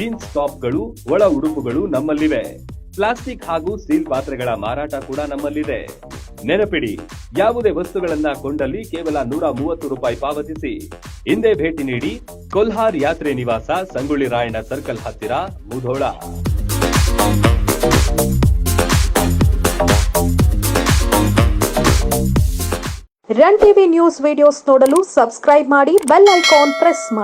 jeans ಟಾಪ್ಗಳು ಒಳ ಉಡುಪುಗಳು ನಮ್ಮಲ್ಲಿವೆ. Plastic ಹಾಗೂ ಸ್ಟೀಲ್ ಪಾತ್ರೆಗಳ ಮಾರಾಟ ಕೂಡ ನಮ್ಮಲ್ಲಿದೆ. ನೆನಪಿಡಿ, ಯಾವುದೇ ವಸ್ತುಗಳನ್ನ ಕೊಂಡಲ್ಲಿ ಕೇವಲ ನೂರ ಮೂವತ್ತು ರೂಪಾಯಿ ಪಾವತಿಸಿ. ಹಿಂದೆ ಭೇಟಿ ನೀಡಿ, ಕೊಲ್ಹಾರ್ ಯಾತ್ರೆ ನಿವಾಸ, ಸಂಗೊಳ್ಳಿ ರಾಯಣ್ಣ ಸರ್ಕಲ್ ಹತ್ತಿರ, Mudhol. Run TV news videos ನೋಡಲು ಸಬ್ಸ್ಕ್ರೈಬ್ ಮಾಡಿ ಬೆಲ್ ಐಕಾನ್ ಪ್ರೆಸ್ ಮಾಡಿ.